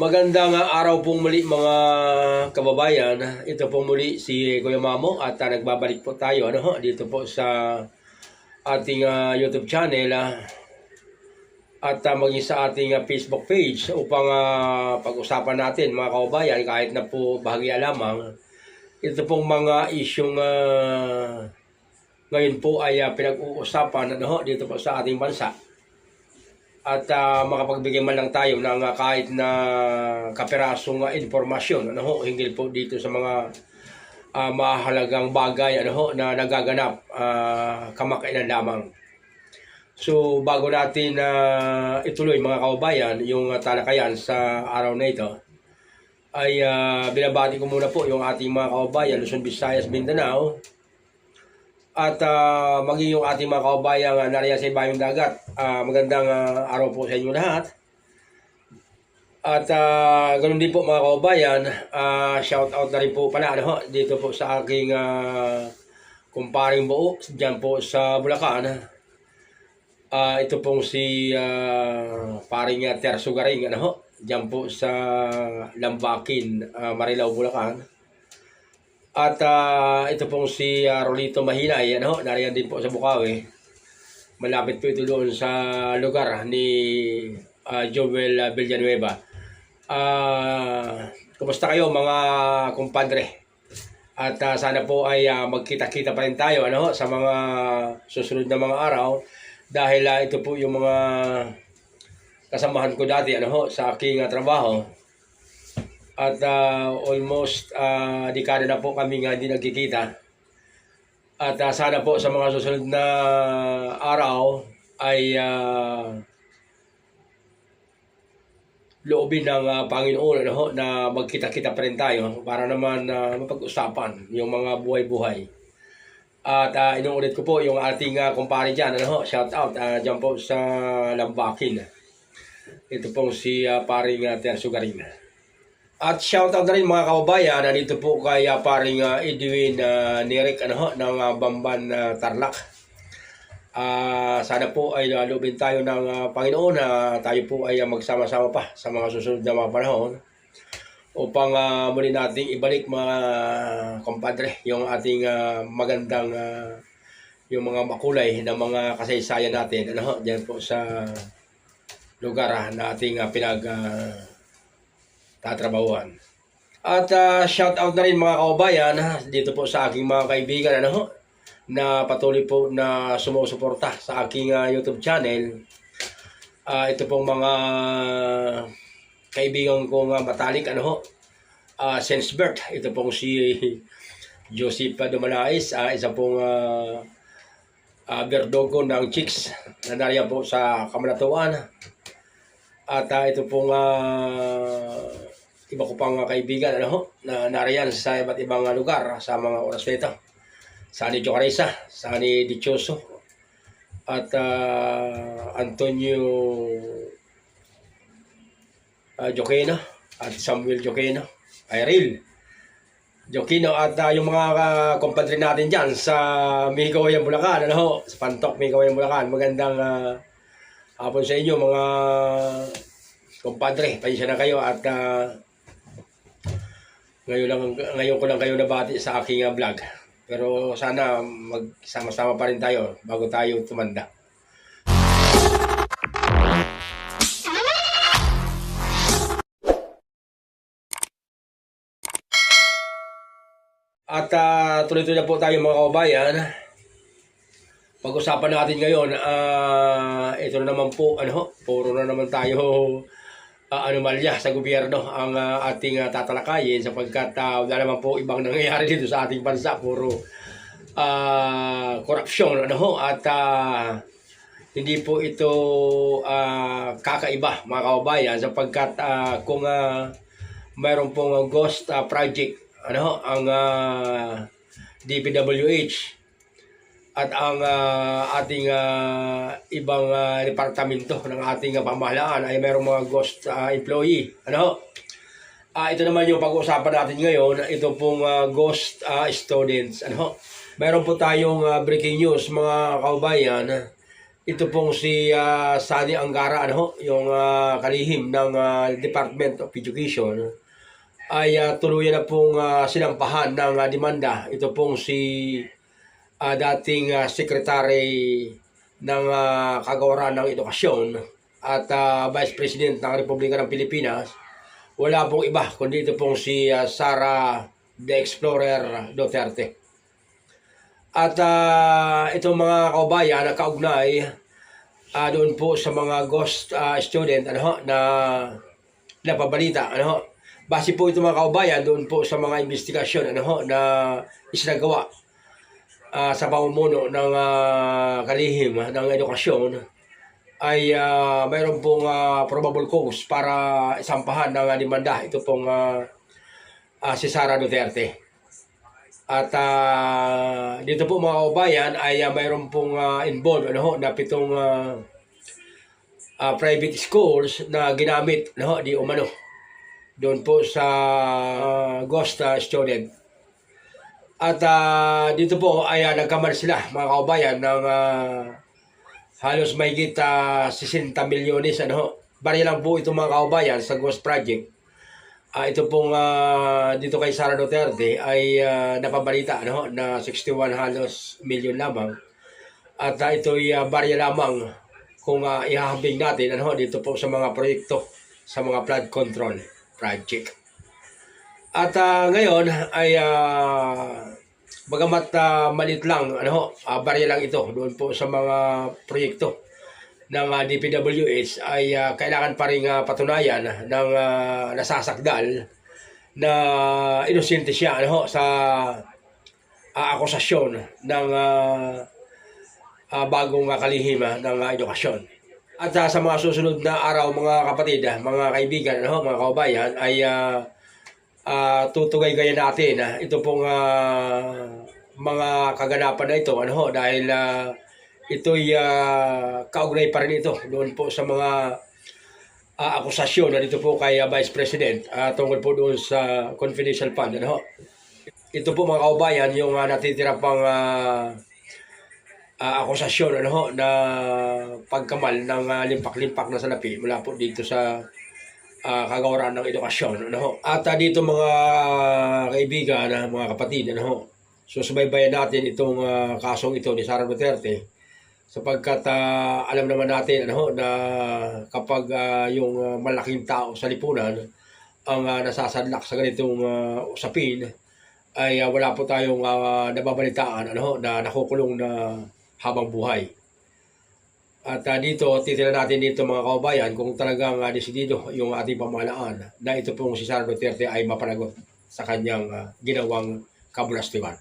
Magandang uh, araw pong muli mga kababayan. Ito pong muli si Kuya Mamo at uh, nagbabalik po tayo ano dito po sa ating uh, YouTube channel ah, at uh, maging sa ating uh, Facebook page upang uh, pag-usapan natin mga kababayan kahit na po bahagya lamang. Ito pong mga isyong uh, ngayon po ay uh, pinag-uusapan ano dito po sa ating bansa at uh, makapagbigay man lang tayo ng uh, kahit na kaperasong uh, informasyon ano ho hinggil po dito sa mga uh, mahalagang bagay ano ho na nagaganap uh, kamakailan lamang. So bago natin uh, ituloy mga kababayan yung uh, talakayan sa araw na ito ay uh, binabati ko muna po yung ating mga kababayan Luzon, Visayas, Mindanao at uh, maging yung ating mga kababayan uh, nariyan sa ibayong dagat. Uh, magandang uh, araw po sa inyo lahat. At uh, ganun din po mga kababayan, uh, shout out na rin po pala ano, dito po sa aking uh, kumparing buo dyan po sa Bulacan. Uh, ito pong si uh, paring uh, Terso Garing ano, dyan po sa Lambakin, uh, Marilao, Bulacan. At uh, ito pong si uh, Rolito Mahinay, ano, nariyan din po sa Bukawi. Malapit po ito doon sa lugar ni uh, Joel Villanueva. Uh, kumusta kayo mga kumpadre? At uh, sana po ay uh, magkita-kita pa rin tayo ano, sa mga susunod na mga araw dahil uh, ito po yung mga kasamahan ko dati ano, ho, sa aking uh, trabaho. At uh, almost uh, dekada na po kami nga hindi nagkikita. At uh, sana po sa mga susunod na araw ay uh, loobin ng uh, Panginoon ano, na magkita-kita pa rin tayo para naman uh, mapag-usapan yung mga buhay-buhay. At uh, inuulit ko po yung ating uh, kumpare dyan, ano, ho, shout out uh, dyan po sa Lambakin. Ito pong si uh, paring uh, Terso Garin. At shout out na rin mga kababayan, nandito po kay uh, paring uh, Edwin uh, Nirik ano, ng uh, Bamban uh, Tarlac. Ah, sana po ay nalubin tayo ng uh, Panginoon na tayo po ay uh, magsama-sama pa sa mga susunod na mga panahon upang uh, muli nating ibalik mga kompadre yung ating uh, magandang uh, yung mga makulay na mga kasaysayan natin ano diyan po sa lugar uh, na ating uh, pinag uh, tatrabahuan. At uh, shout out na rin mga kababayan dito po sa aking mga kaibigan ano ho, na patuloy po na sumusuporta sa aking uh, YouTube channel. Uh, ito pong mga kaibigan ko nga matalik ano ho, uh, since birth. Ito pong si Joseph Dumalais, uh, isa pong uh, uh, berdogo ng chicks na nariyan po sa Kamalatuan. At uh, ito pong uh, iba ko pang kaibigan ano na nariyan sa iba't ibang uh, lugar sa mga oras na ito. Sani Jocaresa, Sani Dichoso, at uh, Antonio uh, Joqueno, at Samuel Joqueno, Iril Joquino, at uh, yung mga uh, kompadre natin dyan sa Mihigawayan, Bulacan, ano sa Pantok, Mihigawayan, Bulacan. Magandang uh, hapon sa inyo mga kompadre. Pansya na kayo at uh, ngayon, lang, ngayon ko lang kayo nabati sa aking uh, vlog. Pero sana magsama-sama pa rin tayo bago tayo tumanda. At uh, tuloy-tuloy na po tayo mga kababayan. Pag-usapan natin ngayon, uh, ito na naman po, ano, puro na naman tayo uh, anomalya sa gobyerno ang uh, ating uh, tatalakayin sapagkat uh, wala naman po ibang nangyayari dito sa ating bansa. Puro uh, korupsyon ano ho? At uh, hindi po ito uh, kakaiba mga kababayan sapagkat uh, kung uh, mayroon pong ghost uh, project ano ang uh, DPWH at ang uh, ating uh, ibang uh, departamento ng ating uh, pamahalaan ay mayroong mga ghost uh, employee. Ano? Uh, ito naman yung pag-uusapan natin ngayon, ito pong uh, ghost uh, students. Ano? Mayroon po tayong uh, breaking news mga kaubayan. ito pong si ah, Sani Angara, ano yung ah, kalihim ng ah, Department of Education, ay ah, tuluyan na pong ah, sinampahan ng ah, demanda. Ito pong si ah, dating ah, Secretary ng ah, Kagawaran ng Edukasyon at ah, Vice President ng Republika ng Pilipinas. Wala pong iba, kundi ito pong si ah, Sara the Explorer Duterte. At ah, itong mga kaubayan na kaugnay ah, doon po sa mga ghost ah, student ano na napabalita ano. Base po itong mga kaubayan doon po sa mga investigasyon ano na isinagawa ah, sa pamumuno ng ah, kalihim ah, ng edukasyon ay ah, mayroon pong ah, probable cause para isampahan ng ah, demanda ito pong ah, ah, si Sara Duterte. At ah, dito po mga kaubayan ay uh, mayroon pong ah, involved ano na pitong ah, ah, private schools na ginamit ho, di umano doon po sa ah, ghost ah, student. At ah, dito po ay uh, nagkamali sila mga kaubayan ng ah, halos mahigit uh, 60 milyones ano. Bari lang po itong mga kaubayan sa ghost project. Ah, ito pong ah, dito kay Sara Duterte ay ah, napabalita ano, na 61 halos milyon lamang. At ah, ito ay ah, barya lamang kung uh, ihahambing natin ano, dito po sa mga proyekto sa mga flood control project. At ah, ngayon ay ah, bagamat ah, malit lang ano, ho, ah, barya lang ito doon po sa mga proyekto ng uh, DPWH ay ah, kailangan pa rin ah, patunayan ng ah, nasasakdal na inosente siya ano, ho, sa ah, akusasyon ng ah, ah, bagong ah, kalihim ah, ng ah, edukasyon. At ah, sa mga susunod na araw mga kapatid, mga kaibigan, ano, ho, mga kaubayan, ay uh, tutugay-gaya natin ah, ito pong ah, mga kaganapan na ito ano, ho, dahil ah, ito'y uh, kaugnay pa rin ito doon po sa mga uh, akusasyon na dito po kay uh, Vice President uh, tungkol po doon sa confidential fund. Ano? ho? Ito po mga kaubayan yung uh, natitira pang uh, uh, akusasyon ano, ho, na pagkamal ng uh, limpak-limpak na salapi mula po dito sa uh, kagawaran ng edukasyon. Ano, ho? At uh, dito mga kaibigan, uh, mga kapatid, ano, ho, susubaybayan natin itong uh, kasong ito ni Sara Duterte sapagkat uh, alam naman natin ano na kapag uh, yung uh, malaking tao sa lipunan ang uh, nasasadlak sa ganitong uh, usapin ay uh, wala po tayong uh, nababalitaan ano na nakukulong na habang buhay. At uh, dito, titira natin dito mga kaubayan kung talagang uh, desidido yung ating pamahalaan na ito pong si Sara Duterte ay mapanagot sa kanyang uh, ginawang kabulastiwan.